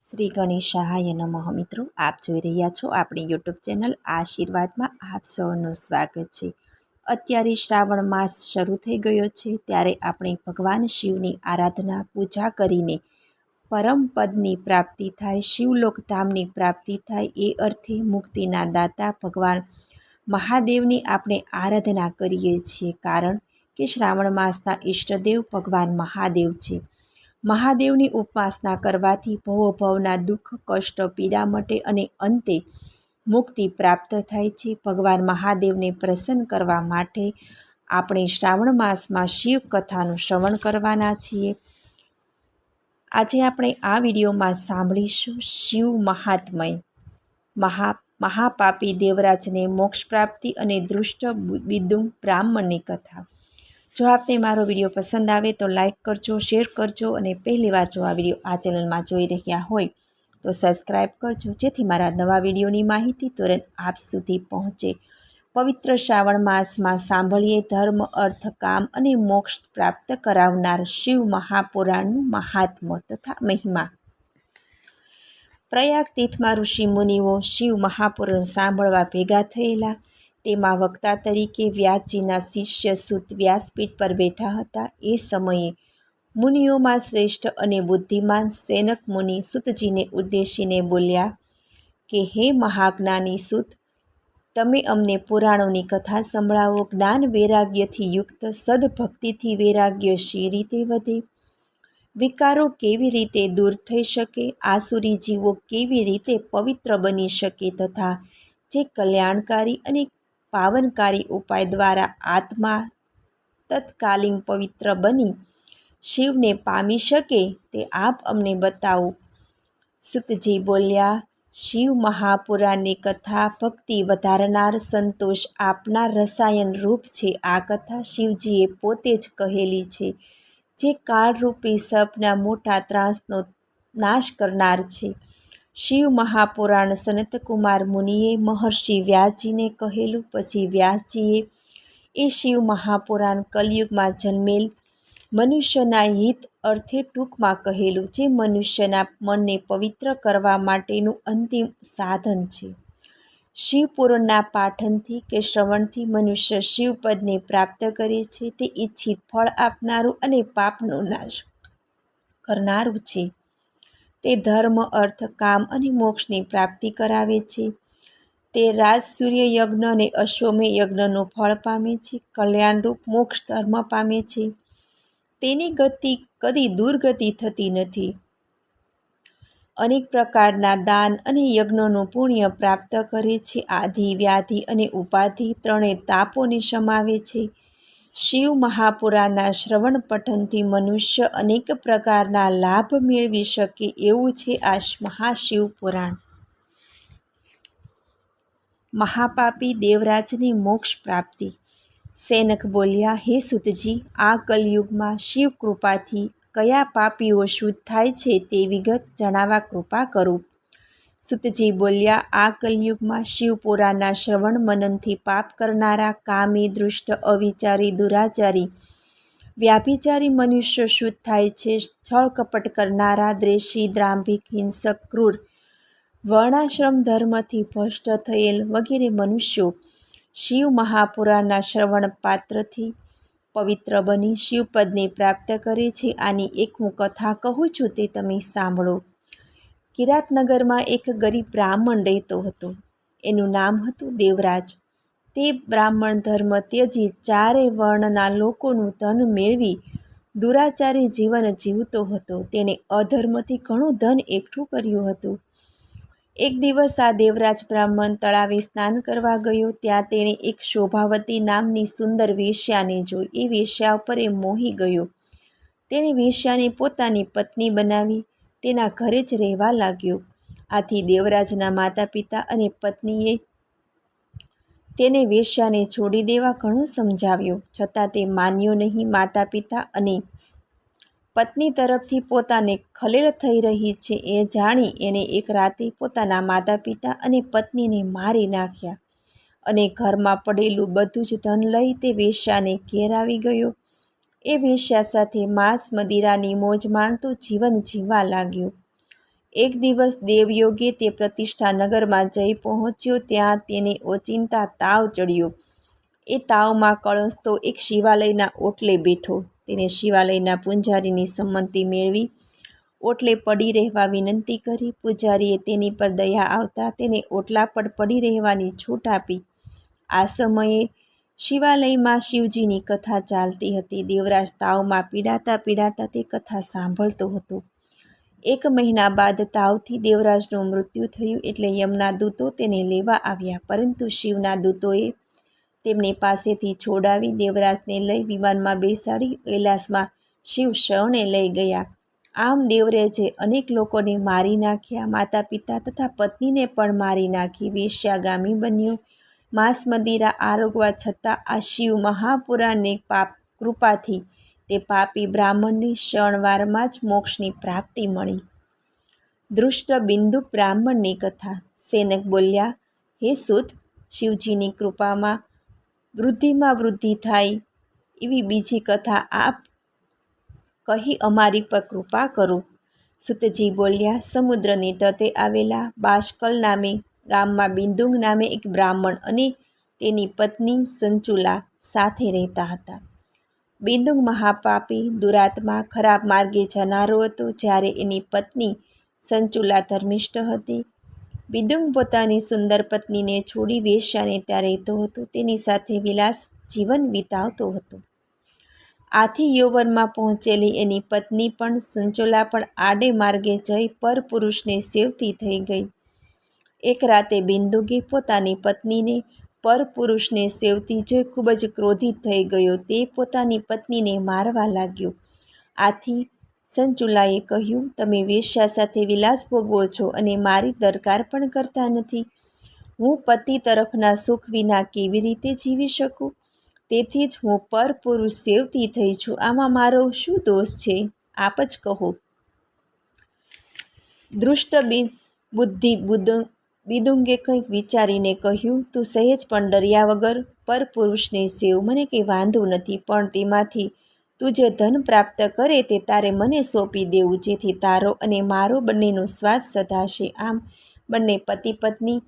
શ્રી ગણેશ સહાય નમઃ મિત્રો, આપ જોઈ રહ્યા છો આપણી યુટ્યુબ ચેનલ આશીર્વાદમાં આપ સૌનું સ્વાગત છે. અત્યારે શ્રાવણ માસ શરૂ થઈ ગયો છે, ત્યારે આપણે ભગવાન શિવની આરાધના પૂજા કરીને પરમ પદની પ્રાપ્તિ થાય, શિવલોક ધામની પ્રાપ્તિ થાય, એ અર્થે મુક્તિના દાતા ભગવાન મહાદેવની આપણે આરાધના કરીએ છીએ. કારણ કે શ્રાવણ માસના ઈષ્ટદેવ ભગવાન મહાદેવ છે. મહાદેવની ઉપાસના કરવાથી ભવભવના દુઃખ, કષ્ટ, પીડા મટે અને અંતે મુક્તિ પ્રાપ્ત થાય છે. ભગવાન મહાદેવને પ્રસન્ન કરવા માટે આપણે શ્રાવણ માસમાં શિવ કથાનું શ્રવણ કરવાના છીએ. આજે આપણે આ વિડીયોમાં સાંભળીશું શિવ મહાત્મય. મહા, મહાપાપી દેવરાજને મોક્ષ પ્રાપ્તિ અને દૃષ્ટ બિદુ બ્રાહ્મણની કથા. જો આપને મારો વીડિયો પસંદ આવે તો લાઇક કરજો, શેર કરજો અને પહેલીવાર જો આ વીડિયો આ ચેનલમાં જોઈ રહ્યા હોય તો સબસ્ક્રાઈબ કરજો. જેથી મારા નવા વિડીયોની માહિતી તુરંત આપ સુધી પહોંચે. પવિત્ર શ્રાવણ માસમાં સાંભળીએ ધર્મ, અર્થ, કામ અને મોક્ષ પ્રાપ્ત કરાવનાર શિવ મહાપુરાણનું મહાત્મ તથા મહિમા. પ્રયાગ તીર્થમાં ઋષિ મુનિઓ શિવ મહાપુરાણ સાંભળવા ભેગા થયેલા. તેમાં વક્તા તરીકે વ્યાસજીના શિષ્ય સુત વ્યાસપીઠ પર બેઠા હતા. એ સમયે મુનિઓમાં શ્રેષ્ઠ અને બુદ્ધિમાન સેનક મુનિ સુતજીને ઉદ્દેશીને બોલ્યા કે, હે મહાજ્ઞાની સુત, તમે અમને પુરાણોની કથા સંભળાવો. જ્ઞાન વૈરાગ્યથી યુક્ત, સદભક્તિથી વૈરાગ્ય શી રીતે વધે. વિકારો કેવી રીતે દૂર થઈ શકે? આસુરી જીવો કેવી રીતે પવિત્ર બની શકે? તથા જે કલ્યાણકારી અને પાવનકારી ઉપાય દ્વારા આત્મા તત્કાલીન પવિત્ર બની. શિવને પામી શકે તે આપ અમને બતાવો. સુતજી બોલ્યા, શિવ મહાપુરાણની કથા ભક્તિ વધારનાર સંતોષ આપનાર રસાયણ રૂપ છે. આ કથા શિવજીએ પોતે જ કહેલી છે, જે કાળરૂપી સપના મોટા ત્રાસનો નાશ કરનાર છે. શિવ મહાપુરાણ સનતકુમાર મુનિએ મહર્ષિ વ્યાસજીને કહેલું, પછી વ્યાસજીએ એ શિવ મહાપુરાણ કલયુગમાં જન્મેલ મનુષ્યના હિત અર્થે ટૂંકમાં કહેલું, જે મનુષ્યના મનને પવિત્ર કરવા માટેનું અંતિમ સાધન છે. શિવપુરાણના પાઠનથી કે શ્રવણથી મનુષ્ય શિવપદને પ્રાપ્ત કરે છે, તે ઈચ્છિત ફળ આપનારું અને પાપનો નાશ કરનારું છે. તે ધર્મ, અર્થ, કામ અને મોક્ષની પ્રાપ્તિ કરાવે છે. તે રાજ સૂર્ય યજ્ઞ અને અશ્વમે યજ્ઞનું ફળ પામે છે, કલ્યાણરૂપ મોક્ષ ધર્મ પામે છે. તેની ગતિ કદી દુર્ગતિ થતી નથી. અનેક પ્રકારના દાન અને યજ્ઞોનું પુણ્ય પ્રાપ્ત કરે છે. આધિ, વ્યાધિ અને ઉપાધિ ત્રણેય તાપોને સમાવે છે. શિવ મહાપુરાના શ્રવણ પઠનથી મનુષ્ય અનેક પ્રકારના લાભ મેળવી શકે એવું છે આ મહાશિવ પુરાણ. મહાપાપી દેવરાજની મોક્ષ પ્રાપ્તિ. સેનક બોલ્યા, હે સુતજી, આ કલયુગમાં શિવ કૃપાથી કયા પાપીઓ શુદ્ધ થાય છે તે વિગત જણાવવા કૃપા કરો. સુતજી બોલ્યા, આ કલયુગમાં શિવપુરાના શ્રવણ મનનથી પાપ કરનારા કામી, દૃષ્ટ, અવિચારી, દુરાચારી, વ્યાભિચારી મનુષ્ય શુદ્ધ થાય છે, છળ કપટ કરનારા દ્રેષી દ્રાંભિક, હિંસક, ક્રૂર, વર્ણાશ્રમ ધર્મથી ભ્રષ્ટ થયેલ વગેરે મનુષ્યો શિવ મહાપુરાના શ્રવણ પાત્રથી પવિત્ર બની શિવપદને પ્રાપ્ત કરે છે. આની એક હું કથા કહું છું, તે તમે સાંભળો. કિરાતનગરમાં એક ગરીબ બ્રાહ્મણ રહેતો હતો. એનું નામ હતું દેવરાજ. તે બ્રાહ્મણ ધર્મ ત્યજી ચારે વર્ણના લોકોનું ધન મેળવી દુરાચારી જીવન જીવતો હતો. તેણે અધર્મથી ઘણું ધન એકઠું કર્યું હતું. એક દિવસ આ દેવરાજ બ્રાહ્મણ તળાવે સ્નાન કરવા ગયો. ત્યાં તેણે એક શોભાવતી નામની સુંદર વેશ્યાને જોઈ. એ વેશ્યા ઉપર એ મોહી ગયો. તેણે વેશ્યાને પોતાની પત્ની બનાવી. તેના ઘરે જ રહેવા લાગ્યો. આથી દેવરાજના માતા પિતા અને પત્નીએ તેને વેશ્યાને છોડી દેવા ઘણું સમજાવ્યું. છતાં તે માન્યો નહીં માતા પિતા અને પત્ની તરફથી પોતાને ખલેલ થઈ રહી છે એ જાણી એણે એક રાતે પોતાના માતા પિતા અને પત્નીને મારી નાખ્યા અને ઘરમાં પડેલું બધું જ ધન લઈ તે વેશ્યાને ઘેર આવી ગયો. એ વેશ્યા સાથે માંસ મદિરાની મોજ માણતું જીવન જીવવા લાગ્યું. એક દિવસ દેવયોગે તે પ્રતિષ્ઠા નગરમાં જઈ પહોંચ્યો ત્યાં તેને ઓચિંતા તાવ ચડ્યો. એ તાવમાં કળંસતો એક શિવાલયના ઓટલે બેઠો. તેને શિવાલયના પૂંજારીની સંમતિ મેળવી ઓટલે પડી રહેવા વિનંતી કરી. પૂજારીએ તેની પર દયા આવતા તેને ઓટલા પર પડી રહેવાની છૂટ આપી. આ સમયે શિવાલયમાં શિવજીની કથા ચાલતી હતી. દેવરાજ તાવમાં પીડાતા પીડાતા તે કથા સાંભળતો હતો. એક મહિના બાદ તાવથી દેવરાજનું મૃત્યુ થયું એટલે યમના દૂતો તેને લેવા આવ્યા. પરંતુ શિવના દૂતોએ તેમની પાસેથી છોડાવી દેવરાજને લઈ વિમાનમાં બેસાડી કૈલાસમાં શિવ શરણે લઈ ગયા. આમ દેવરાજે અનેક લોકોને મારી નાખ્યા. માતા પિતા તથા પત્નીને પણ મારી નાખી. વેશ્યાગામી બન્યો. માંસ મદિરા આરોગવા છતાં આ શિવ મહાપુરાને પાપ કૃપાથી તે પાપી બ્રાહ્મણની ક્ષણવારમાં જ મોક્ષની પ્રાપ્તિ મળી. દૃષ્ટ બિંદુ બ્રાહ્મણની કથા. સેનક બોલ્યા, હે સુત શિવજીની કૃપામાં વૃદ્ધિમાં વૃદ્ધિ થાય એવી બીજી કથા આપ કહી અમારી પર કૃપા કરો. સુતજી બોલ્યા, સમુદ્રની તટે આવેલા બાષ્કલ નામે ગામમાં બિંદુંગ નામે એક બ્રાહ્મણ અને તેની પત્ની સંચુલા સાથે રહેતા હતા. બિંદુંગ મહાપાપી દુરાત્મા ખરાબ માર્ગે જનારો હતો જ્યારે એની પત્ની સંચુલા ધર્મિષ્ઠ હતી. બિંદુંગ પોતાની સુંદર પત્નીને છોડી વેશ્યાને ત્યાં રહેતો હતો. તેની સાથે વિલાસ જીવન વિતાવતો હતો. આથી યૌવનમાં પહોંચેલી એની પત્ની પણ સંચોલા પણ આડે માર્ગે જઈ પરપુરુષને સેવતી થઈ ગઈ. એક રાતે બિંદુગી પોતાની પત્નીને, પરપુરુષને સેવતી જોઈ ખૂબ જ ક્રોધિત થઈ ગયો તે પોતાની પત્નીને મારવા લાગ્યો. આથી સંચુલાએ કહ્યું, તમે વેશ્યા સાથે વિલાસ ભોગવો છો અને મારી દરકાર પણ કરતા નથી. હું પતિ તરફના સુખ વિના કેવી રીતે જીવી શકું? તેથી જ હું પરપુરુષ સેવતી થઈ છું. આમાં મારો શું દોષ છે? આપ જ કહો. દૃષ્ટ બુદ્ધિ બુદ્ધ બિદુંગે કંઈક વિચારીને કહ્યું, તું સહેજ પણ ડર્યા વગર પરપુરુષને સેવ મને કંઈ વાંધો નથી, પણ તેમાંથી તું જે ધન પ્રાપ્ત કરે તે તારે મને સોંપી દેવું, જેથી તારો અને મારો બંનેનો સ્વાદ સધાશે. આમ બંને પતિ પત્ની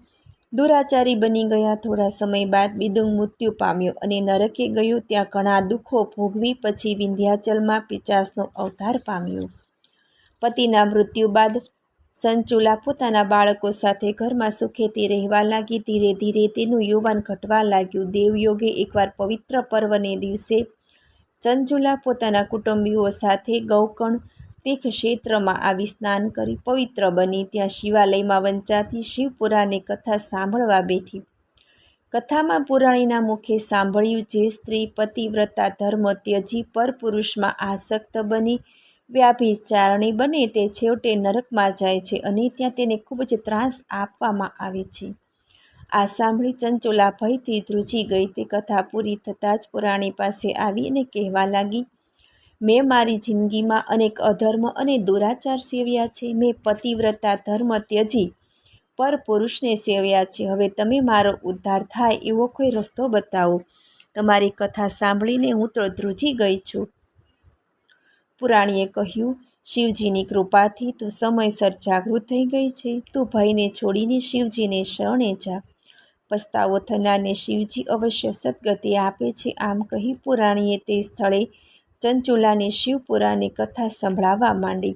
દુરાચારી બની ગયા. થોડા સમય બાદ બિદુંગ મૃત્યુ પામ્યો અને નરકે ગયો. ત્યાં ઘણા દુઃખો ભોગવી પછી વિંધ્યાચલમાં પિચાસનો અવતાર પામ્યો. પતિના મૃત્યુ બાદ સંચુલા પોતાના બાળકો સાથે ઘરમાં સુખેથી રહેવા લાગી. ધીરે ધીરે તેનું યુવાન ઘટવા લાગ્યું. દેવયોગે એકવાર પવિત્ર પર્વને દિવસે ચંચુલા પોતાના કુટુંબીઓ સાથે ગૌકણ તીર્થ ક્ષેત્રમાં આવી સ્નાન કરી પવિત્ર બની. ત્યાં શિવાલયમાં વંચાતી શિવપુરાણની કથા સાંભળવા બેઠી. કથામાં પુરાણીના મુખે સાંભળ્યું, જે સ્ત્રી પતિવ્રતા ધર્મ ત્યજી પરપુરુષમાં આસક્ત બની વ્યાભિચારણી બને તે છેવટે નરકમાં જાય છે અને ત્યાં તેને ખૂબ જ ત્રાસ આપવામાં આવે છે. આ સાંભળી ચંચોલા ભયથી ધ્રુજી ગઈ. તે કથા પૂરી થતાં જ પુરાણી પાસે આવી અને કહેવા લાગી, મેં મારી જિંદગીમાં અનેક અધર્મ અને દુરાચાર સેવ્યા છે. મેં પતિવ્રતા ધર્મ ત્યજી, પર પુરુષને સેવ્યા છે. હવે તમે મારો ઉદ્ધાર થાય એવો કોઈ રસ્તો બતાવો. તમારી કથા સાંભળીને હું તો ધ્રુજી ગઈ છું. પુરાણીએ કહ્યું, શિવજીની કૃપાથી તું સમયસર જાગૃત થઈ ગઈ છે. તું ભયને છોડીને શિવજીને શરણે જા. પસ્તાવો થનારને શિવજી અવશ્ય સદગતિ આપે છે. આમ કહી પુરાણીએ તે સ્થળે ચંચુલાને શિવપુરાણની કથા સંભળાવવા માંડી.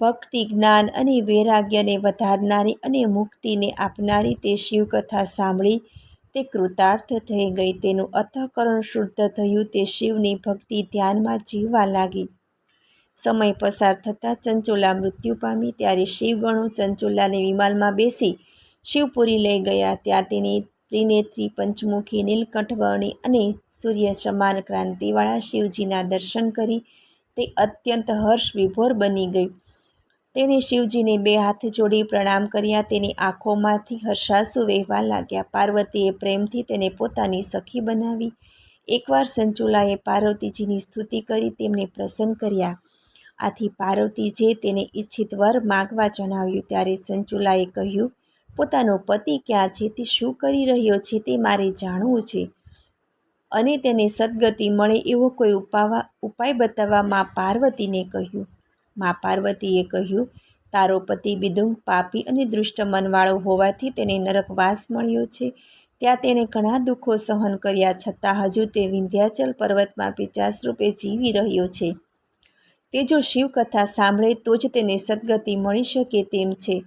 ભક્તિ, જ્ઞાન અને વૈરાગ્યને વધારનારી અને મુક્તિને આપનારી તે શિવકથા સાંભળી તે કૃતાર્થ થઈ ગઈ. તેનું અથકરણ શુદ્ધ થયું, તે શિવની ભક્તિ ધ્યાનમાં જીવવા લાગી. સમય પસાર થતાં ચંચુલા મૃત્યુ પામી ત્યારે શિવગણો ચંચુલાને વિમાનમાં બેસી શિવપુરી લઈ ગયા. ત્યાં તેની ત્રિનેત્રી, પંચમુખી નીલકંઠવર્ણી અને સૂર્ય સમાન ક્રાંતિવાળા શિવજીના દર્શન કરી તે અત્યંત હર્ષ વિભોર બની ગઈ. તેને શિવજીને બે હાથ જોડી પ્રણામ કર્યા. તેની આંખોમાંથી હર્ષાસુ વહેવા લાગ્યા. પાર્વતીએ પ્રેમથી તેને પોતાની સખી બનાવી. એકવાર સંચુલાએ પાર્વતીજીની સ્તુતિ કરી તેમને પ્રસન્ન કર્યા. આથી પાર્વતીજીએ તેને ઈચ્છિત વર માગવા જણાવ્યું ત્યારે સંચુલાએ કહ્યું, પોતાનો પતિ ક્યાં છે? તે શું કરી રહ્યો છે? તે મારે જાણવું છે. અને તેને સદગતિ મળે એવો કોઈ ઉપાવા, ઉપાય બતાવવા મા પાર્વતીને કહ્યું. મા પાર્વતીએ કહ્યું, તારો પતિ બિદુંગ પાપી અને દુષ્ટ મનવાળો હોવાથી તેને નરકવાસ મળ્યો છે. ત્યાં તેણે ઘણા દુઃખો સહન કર્યા, છતાં હજુ તે વિંધ્યાચલ પર્વતમાં પિચાસ રૂપે જીવી રહ્યો છે. તે જો શિવકથા સાંભળે, તો જ તેને સદગતિ મળી શકે તેમ છે.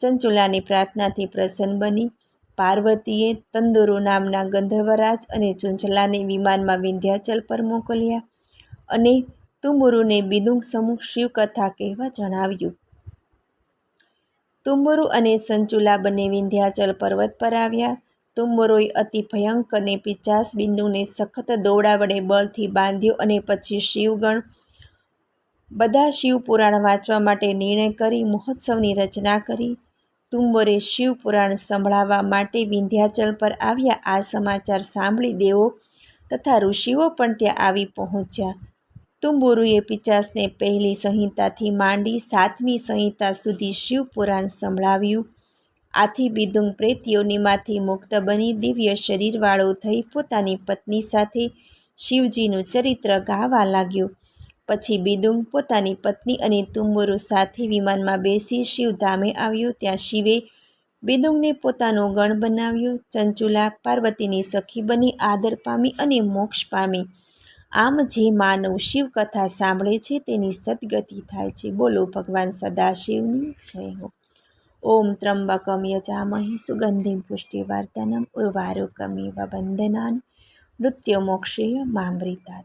ચંચુલાની પ્રાર્થનાથી પ્રસન્ન બની. પાર્વતીએ તંદુરુ નામના ગંધર્વરાજ અને ચુંચલાને વિમાનમાં વિંધ્યાચલ પર મોકલ્યા અને તુંબુરુને બિદુંગ સમૂહ શિવકથા કહેવા જણાવ્યું. તુંબુરુ અને સંચુલા બંને વિંધ્યાચલ પર્વત પર આવ્યા. તુંબુરોએ અતિ ભયંકરને પિચાસ બિંદુને સખત દોડા વડે બળથી બાંધ્યો અને પછી શિવગણ બધા શિવપુરાણ વાંચવા માટે નિર્ણય કરી, મહોત્સવની રચના કરી. તુંબરે શિવપુરાણ સંભળાવવા માટે વિંધ્યાચલ પર આવ્યા. આ સમાચાર સાંભળી દેવો તથા ઋષિઓ પણ ત્યાં આવી પહોંચ્યા. તુંબુરુએ પિચાસને પહેલી સંહિતાથી માંડી સાતમી સંહિતા સુધી શિવપુરાણ સંભળાવ્યું. આથી બિદુંગ પ્રેતયોનીમાંથી મુક્ત બની દિવ્ય શરીરવાળો થઈ પોતાની પત્ની સાથે શિવજીનું ચરિત્ર ગાવા લાગ્યો. પછી બિદુંગ પોતાની પત્ની અને તુંબુરુ સાથે વિમાનમાં બેસી શિવધામે આવ્યો. ત્યાં શિવે બિદુંગને પોતાનો ગણ બનાવ્યો. ચંચુલા પાર્વતીની સખી બની, આદર પામી અને મોક્ષ પામી. આમ જે માનવ શિવકથા સાંભળે છે તેની સદગતિ થાય છે. બોલો ભગવાન સદાશિવની જય હો. ઓમ ત્રંબકમ યજામહે. સુગંધિમ પુષ્ટિવર્ધનમ ઉર્વારુકમિવ નૃત્ય મોક્ષીય મામૃતાત